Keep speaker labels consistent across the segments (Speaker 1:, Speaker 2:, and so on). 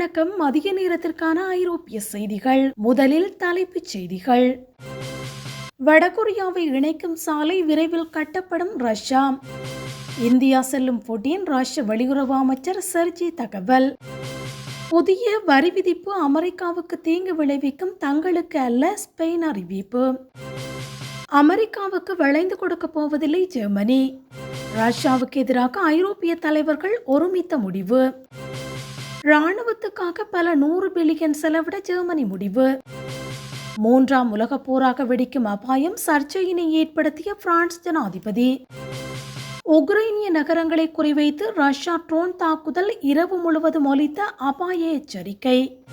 Speaker 1: வணக்கம். மதிய நேரத்திற்கான ஐரோப்பிய செய்திகள். முதலில் தலைப்புச் செய்திகள். வடகொரியாவை இணைக்கும் சாலை விரைவில் கட்டப்படும் ரஷ்யா. இந்தியா செல்லும் புட்டின் ரஷ்ய வெளியுறவு அமைச்சர் செர்ஜி தகவல். புதிய வரி விதிப்பு அமெரிக்காவுக்கு தீங்கு விளைவிக்கும் தங்களுக்கு அல்ல ஸ்பெயின் அறிவிப்பு. அமெரிக்காவுக்கு வளைந்து கொடுக்க போவதில்லை ஜெர்மனி. ரஷ்யாவுக்கு எதிராக ஐரோப்பிய தலைவர்கள் ஒருமித்த முடிவு. ராணுவத்துக்காக பல நூறு பில்லியன் செலவிட ஜெர்மனி முடிவு. மூன்றாம் உலகப் போராக வெடிக்கும் அபாயம் சர்ச்சையினை ஏற்படுத்திய பிரான்ஸ் ஜனாதிபதி. உக்ரைனிய நகரங்களை குறிவைத்து ரஷ்யா ட்ரோன் தாக்குதல் இரவு முழுவதும் ஒலித்த அபாய எச்சரிக்கை.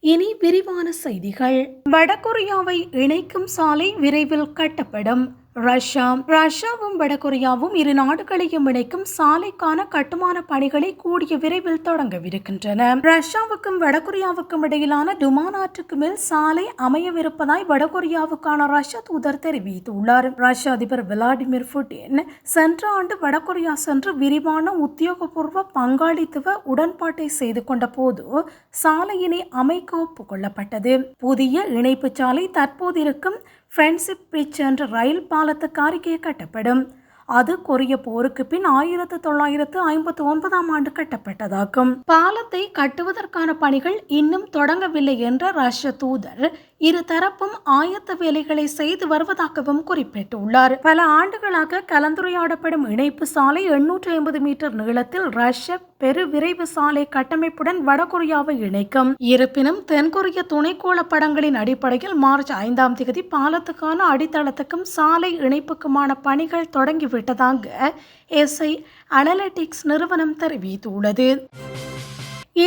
Speaker 1: இனி விரிவான செய்திகள். வடகொரியாவை இணைக்கும் சாலை விரைவில் கட்டப்படும். ரஷ்யா ரஷ்யாவும் வடகொரியாவும் இரு நாடுகளையும் இணைக்கும் சாலைக்கான கட்டுமான பணிகளை கூடிய விரைவில் தொடங்கவிருக்கின்றன. ரஷ்யாவுக்கும் வடகொரியாவுக்கும் இடையிலான டுமான் மேல் சாலை அமையவிருப்பதாய் வடகொரியாவுக்கான ரஷ்ய தூதர் தெரிவித்துள்ளார். ரஷ்ய அதிபர் விளாடிமிர் புட்டின் சென்ற ஆண்டு வடகொரியா சென்று விரிவான உத்தியோகபூர்வ பங்காளித்துவ உடன்பாட்டை செய்து கொண்ட போது சாலையினை அமைக்க ஒப்புக்கொள்ளப்பட்டது. புதிய இணைப்பு சாலை தற்போதிருக்கும் ஃப்ரெண்ட்ஷிப் பிரிட்ஜ் என்ற ரயில் பாலத்துக்கு அருகே கட்டப்படும். அது கொரிய போருக்கு பின் ஆயிரத்து தொள்ளாயிரத்து ஐம்பத்தி ஒன்பதாம் ஆண்டு கட்டப்பட்டதாகும். பாலத்தை கட்டுவதற்கான பணிகள் இன்னும் தொடங்கவில்லை என்ற ரஷ்ய தூதர் இரு தரப்பும் ஆயத்த வேலைகளை செய்து வருவதாகவும் குறிப்பிட்டுள்ளார். பல ஆண்டுகளாக கலந்துரையாடப்படும் இணைப்பு சாலை எண்ணூற்றி ஐம்பது மீட்டர் நீளத்தில் ரஷ்ய பெருவிரைவு சாலை கட்டமைப்புடன் வடகொரியாவை இணைக்கும். இருப்பினும் தென்கொரிய துணைக்கோள படங்களின் அடிப்படையில் மார்ச் ஐந்தாம் தேதி பாலத்துக்கான அடித்தளத்துக்கும் சாலை இணைப்புக்குமான பணிகள் தொடங்கிவிட்டதாக எஸ்ஐ அனலிட்டிக்ஸ் நிறுவனம் தெரிவித்துள்ளது.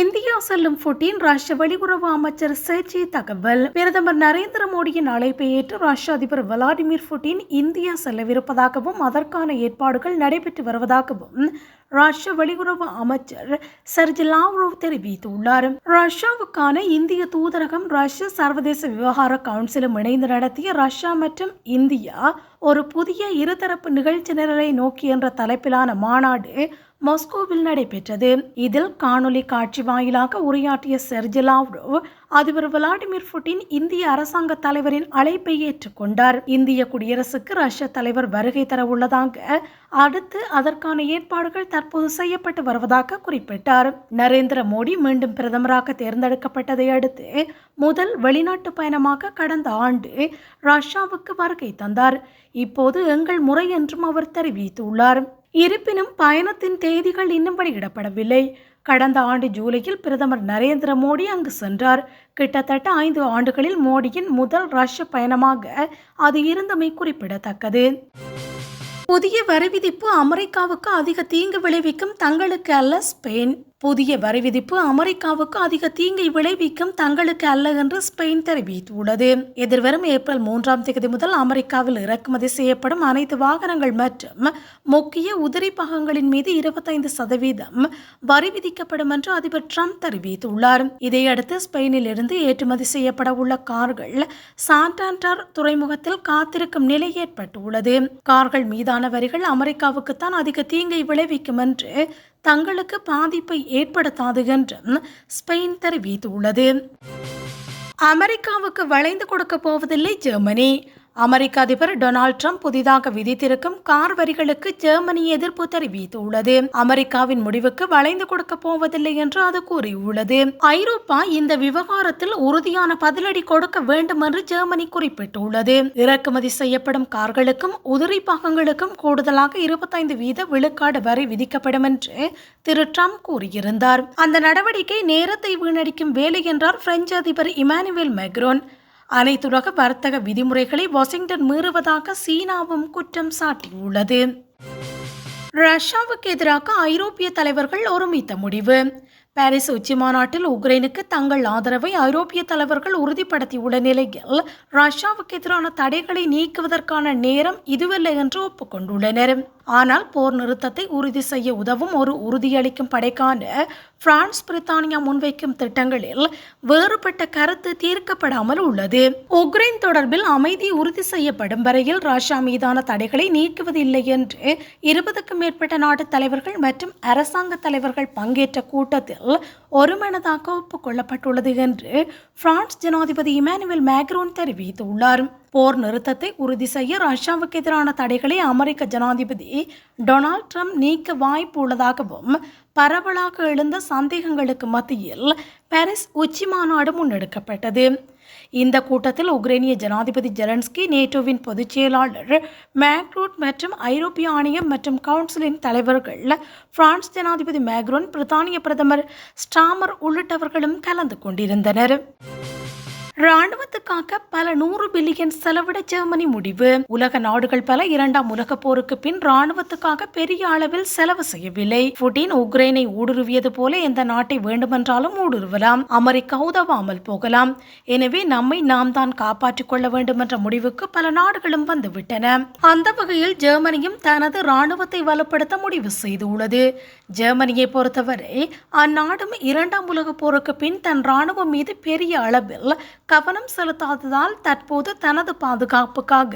Speaker 1: இந்தியா செல்லும் புட்டின் ரஷ்ய வெளியுறவு அமைச்சர் செர்ஜி தகவல். பிரதமர் நரேந்திர மோடியின் அழைப்பை ஏற்று ரஷ்ய அதிபர் விளாடிமிர் புட்டின் இந்தியா செல்லவிருப்பதாகவும் அதற்கான ஏற்பாடுகள் நடைபெற்று வருவதாகவும் ரஷ்ய வெளியுறவு அமைச்சர் செர்ஜி லாவ்ரோவ் தெரிவித்துள்ளார். ரஷ்யாவுக்கான இந்திய தூதரகம் ரஷ்ய சர்வதேச விவகார கவுன்சிலும் இணைந்து நடத்திய ரஷ்யா மற்றும் இந்தியா ஒரு புதிய இருதரப்பு நிகழ்ச்சி நிரலை நோக்கி என்ற தலைப்பிலான மாநாடு மாஸ்கோவில் நடைபெற்றது. இதில் காணொலி காட்சி வாயிலாக உரையாற்றிய செர்ஜி லாவ்ரோவ் அதிபர் விளாடிமிர் புட்டின் இந்திய அரசாங்க தலைவரின் அழைப்பை ஏற்றுக்கொண்டார். இந்திய குடியரசுக்கு ரஷ்ய தலைவர் வருகை தர உள்ளதாக அடுத்து அதற்கான ஏற்பாடுகள் தற்போது செய்யப்பட்டு வருவதாக குறிப்பிட்டார். நரேந்திர மோடி மீண்டும் பிரதமராக தேர்ந்தெடுக்கப்பட்டதை அடுத்து முதல் வெளிநாட்டு பயணமாக கடந்த ஆண்டு ரஷ்யாவுக்கு வருகை தந்தார். இப்போது எங்கள் முறை என்றும் அவர் தெரிவித்துள்ளார். இருப்பினும் பயணத்தின் தேதிகள் இன்னும் வெளியிடப்படவில்லை. கடந்த ஆண்டு ஜூலையில் பிரதமர் நரேந்திர மோடி அங்கு சென்றார். கிட்டத்தட்ட ஐந்து ஆண்டுகளில் மோடியின் முதல் ரஷ்ய பயணமாக அது இருந்தமை குறிப்பிடத்தக்கது. புதிய வரி விதிப்பு அமெரிக்காவுக்கு அதிக தீங்கு விளைவிக்கும் தங்களுக்கு அல்ல ஸ்பெயின். புதிய வரி விதிப்பு அமெரிக்காவுக்கு அதிக தீங்கை விளைவிக்கும் தங்களுக்கு அல்ல என்று ஸ்பெயின் தெரிவித்துள்ளது. எதிர்வரும் ஏப்ரல் மூன்றாம் தேதி முதல் அமெரிக்காவில் இறக்குமதி செய்யப்படும் அனைத்து வாகனங்கள் மற்றும் முக்கிய உதிரி பாகங்களின் மீது இருபத்தைந்து சதவீதம் வரி விதிக்கப்படும் என்று அதிபர் ட்ரம்ப் தெரிவித்துள்ளார். இதையடுத்து ஸ்பெயினில் இருந்து ஏற்றுமதி செய்யப்பட உள்ள கார்கள் சாண்டாண்டர் துறைமுகத்தில் காத்திருக்கும் நிலை ஏற்பட்டுள்ளது. கார்கள் மீதான வரிகள் அமெரிக்காவுக்குத்தான் அதிக தீங்கை விளைவிக்கும் என்று தங்களுக்கு பாதிப்பை ஏற்படுத்தாது என்றும் ஸ்பெயின் தெரிவித்துள்ளது. அமெரிக்காவுக்கு வளைந்து கொடுக்க போவதில்லை ஜெர்மனி. அமெரிக்க அதிபர் டொனால்ட் ட்ரம்ப் புதிதாக விதித்திருக்கும் கார் வரிகளுக்கு ஜெர்மனி எதிர்ப்பு தெரிவித்துள்ளது. அமெரிக்காவின் முடிவுக்கு வளைந்து கொடுக்க போவதில்லை என்று அது கூறியுள்ளது. ஐரோப்பா இந்த விவகாரத்தில் உறுதியான பதிலடி கொடுக்க வேண்டும் என்று ஜெர்மனி குறிப்பிட்டுள்ளது. இறக்குமதி செய்யப்படும் கார்களுக்கும் உதிரி பாகங்களுக்கும் கூடுதலாக இருபத்தைந்து வீத விழுக்காடு வரி விதிக்கப்படும் என்று திரு ட்ரம்ப் கூறியிருந்தார். அந்த நடவடிக்கை நேரத்தை வீணடிக்கும் வேலை என்றார் பிரெஞ்சு அதிபர் இமானுவேல் மெக்ரோன். அனைத்துலக வர்த்தக விதிமுறைகளை வாஷிங்டன் மீறுவதாக சீனாவும் குற்றம் சாட்டியுள்ளது. ரஷ்யாவுக்கு எதிராக ஐரோப்பிய தலைவர்கள் ஒருமித்த முடிவு. பாரிஸ் உச்சி மாநாட்டில் உக்ரைனுக்கு தங்கள் ஆதரவை ஐரோப்பிய தலைவர்கள் உறுதிப்படுத்தியுள்ள நிலையில் ரஷ்யாவுக்கு எதிரான தடைகளை நீக்குவதற்கான நேரம் இதுவில்லை என்று ஒப்புக்கொண்டுள்ளனர். ஆனால் போர் நிறுத்தத்தை உறுதி செய்ய உதவும் ஒரு உறுதியளிக்கும் படைக்கான பிரான்ஸ் பிரித்தானியா முன்வைக்கும் திட்டங்களில் வேறுபட்ட கருத்து தீர்க்கப்படாமல் உள்ளது. உக்ரைன் தொடர்பில் அமைதி உறுதி செய்யப்படும் வரையில் ரஷ்யா மீதான தடைகளை நீக்குவதில்லை என்று இருபதுக்கும் மேற்பட்ட நாட்டு தலைவர்கள் மற்றும் அரசாங்க தலைவர்கள் பங்கேற்ற கூட்டத்தில் நிலையில் ஒருமனதாக ஒப்புக்கொள்ளப்பட்டுள்ளது என்று பிரான்ஸ் ஜனாதிபதி இமானுவேல் மேக்ரோன் தெரிவித்துள்ளார். போர் நிறுத்தத்தை உறுதி செய்ய ரஷ்யாவுக்கு எதிரான தடைகளை அமெரிக்க ஜனாதிபதி டொனால்ட் ட்ரம்ப் நீக்க வாய்ப்பு உள்ளதாகவும் பரவலாக எழுந்த சந்தேகங்களுக்கு மத்தியில் பாரிஸ் உச்சி மாநாடு முன்னெடுக்கப்பட்டது. இந்த கூட்டத்தில் உக்ரைனிய ஜனாதிபதி ஜெலன்ஸ்கி நேட்டோவின் பொதுச் செயலாளர் மேக்ரூட் மற்றும் ஐரோப்பிய ஆணையம் மற்றும் கவுன்சிலின் தலைவர்கள் பிரான்ஸ் ஜனாதிபதி மேக்ரோன் பிரித்தானிய பிரதமர் ஸ்டாமர் உள்ளிட்டவர்களும் கலந்து கொண்டிருந்தனர். ராணுவத்துக்காக பல நூறு பில்லியன் செலவிட ஜெர்மனி முடிவு. உலக நாடுகள் பல இரண்டாம் உலக போருக்கு பின் ராணுவத்துக்காக பெரிய அளவில் செலவு செய்யவில்லை. புட்டின் உக்ரைனை ஊடுருவியது போல எந்த நாட்டை வேண்டுமென்றாலும் ஊடுருவலாம். அமெரிக்கா உதவாமல் போகலாம். எனவே நம்மை நாம் தான் காப்பாற்றிக் கொள்ள வேண்டும் என்ற முடிவுக்கு பல நாடுகளும் வந்துவிட்டன. அந்த வகையில் ஜெர்மனியும் தனது ராணுவத்தை வலுப்படுத்த முடிவு செய்துள்ளது. ஜெர்மனியை பொறுத்தவரை அந்நாடும் இரண்டாம் உலக போருக்கு பின் தன் ராணுவம் மீது பெரிய அளவில் கவனம் செலுத்தாததால் தற்போது தனது பாதுகாப்புக்காக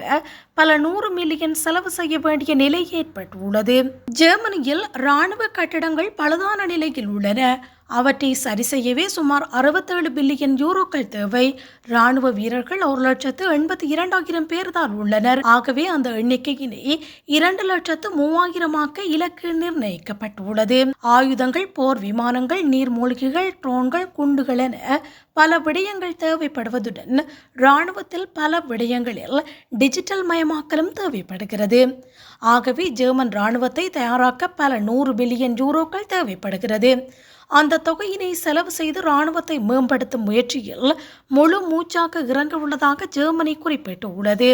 Speaker 1: பல நூறு மில்லியன் செலவு செய்ய வேண்டிய நிலை ஏற்பட்டுள்ளது. ஜெர்மனியில் ராணுவ கட்டடங்கள் பழுதான நிலையில் உள்ளன. அவற்றை சரி செய்யவே சுமார் அறுபத்தேழு பில்லியன் யூரோக்கள் தேவை. ராணுவ வீரர்கள் ஒரு லட்சத்து எண்பத்தி இரண்டாயிரம் பேர் தான் உள்ளனர். ஆகவே அந்த எண்ணிக்கையினை இரண்டு லட்சத்து மூவாயிரமாக்க இலக்கு நிர்ணயிக்கப்பட்டுள்ளது. ஆயுதங்கள் போர் விமானங்கள் நீர்மூழ்கிகள் ட்ரோன்கள் குண்டுகள் என பல விடயங்கள் தேவைப்படுவதுடன் இராணுவத்தில் பல விடயங்களில் டிஜிட்டல் மயமாக்கலும் தேவைப்படுகிறது. ஆகவே ஜெர்மன் இராணுவத்தை தயாராக்க பல நூறு பில்லியன் யூரோக்கள் தேவைப்படுகிறது. அந்த தொகையினை செலவு செய்து இராணுவத்தை மேம்படுத்தும் முயற்சியில் முழு மூச்சாக இறங்க உள்ளதாக ஜெர்மனி குறிப்பிட்டுள்ளது.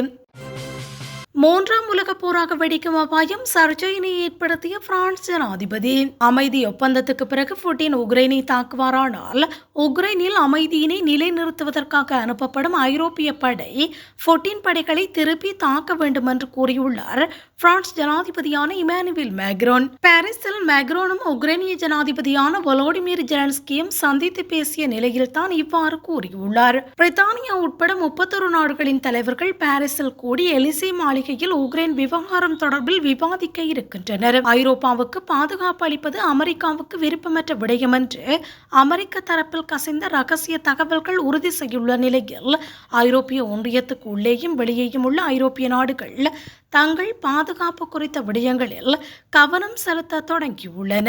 Speaker 1: மூன்றாம் உலகப் போராக வெடிக்கும் அபாயம் சர்ச்சையினை ஏற்படுத்திய பிரான்ஸ் ஜனாதிபதி. அமைதி ஒப்பந்தத்துக்கு பிறகு புட்டின் உக்ரைனை தாக்குவாரானால் உக்ரைனில் அமைதியினை நிலைநிறுத்துவதற்காக அனுப்பப்படும் ஐரோப்பிய படை புட்டின் படைகளை திருப்பி தாக்க வேண்டும் என்று கூறியுள்ளார் பிரான்ஸ் ஜனாதிபதியான இமானுவேல் மேக்ரோன். பாரிஸில் மேக்ரோனும் உக்ரைனிய ஜனாதிபதியான வொலோடிமிர் ஜெலன்ஸ்கியும் சந்தித்து பேசிய நிலையில் தான் இவ்வாறு கூறியுள்ளார். பிரித்தானியா உட்பட முப்பத்தொரு நாடுகளின் தலைவர்கள் பாரிஸில் கூடி எலிசே மாளிகையில் உக்ரைன் விவகாரம் தொடர்பில் விவாதிக்க இருக்கின்றனர். ஐரோப்பாவுக்கு பாதுகாப்பு அளிப்பது அமெரிக்காவுக்கு விருப்பமற்ற விடயம் என்று அமெரிக்க தரப்பில் கசிந்த ரகசிய தகவல்கள் உறுதி செய்துள்ள நிலையில் ஐரோப்பிய ஒன்றியத்துக்கு உள்ளேயும் வெளியேயும் உள்ள ஐரோப்பிய நாடுகள் தங்கள் பாதுகாப்பு குறித்த விடயங்களில் கவனம் செலுத்த தொடங்கியுள்ளன.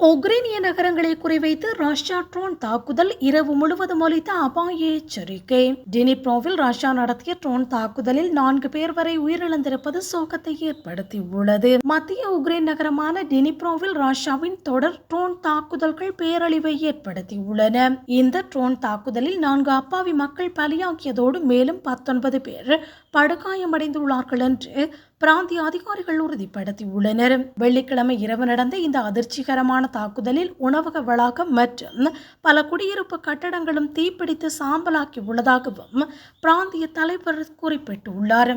Speaker 1: உக்ரைனிய நகரங்களை குறிவைத்து ரஷ்யா ட்ரோன் தாக்குதல் இரவு முழுவதும் அளித்த அபாய எச்சரிக்கை. டினிப்ரோவில் ரஷ்யா நடத்திய ட்ரோன் தாக்குதலில் நான்கு பேர் வரை உயிரிழந்திருப்பது சோகத்தை ஏற்படுத்தியுள்ளது. மத்திய உக்ரைன் நகரமான டினிப்ரோவில் ரஷ்யாவின் தொடர் ட்ரோன் தாக்குதல்கள் பேரழிவை ஏற்படுத்தியுள்ளன. இந்த ட்ரோன் தாக்குதலில் நான்கு அப்பாவி மக்கள் பலியாகியதோடு மேலும் பத்தொன்பது பேர் படுகாயமடைந்துள்ளார்கள் என்று பிராந்திய அதிகாரிகள் உறுதிப்படுத்தியுள்ளனர் வெள்ளிக்கிழமை இரவு நடந்த இந்த அதிர்ச்சிகரமான தாக்குதலில் உணவக வளாகம் மற்றும் பல குடியிருப்பு கட்டடங்களும் தீப்பிடித்து சாம்பலாக்கி உள்ளதாகவும் பிராந்திய தலைவர் குறிப்பிட்டுள்ளார்.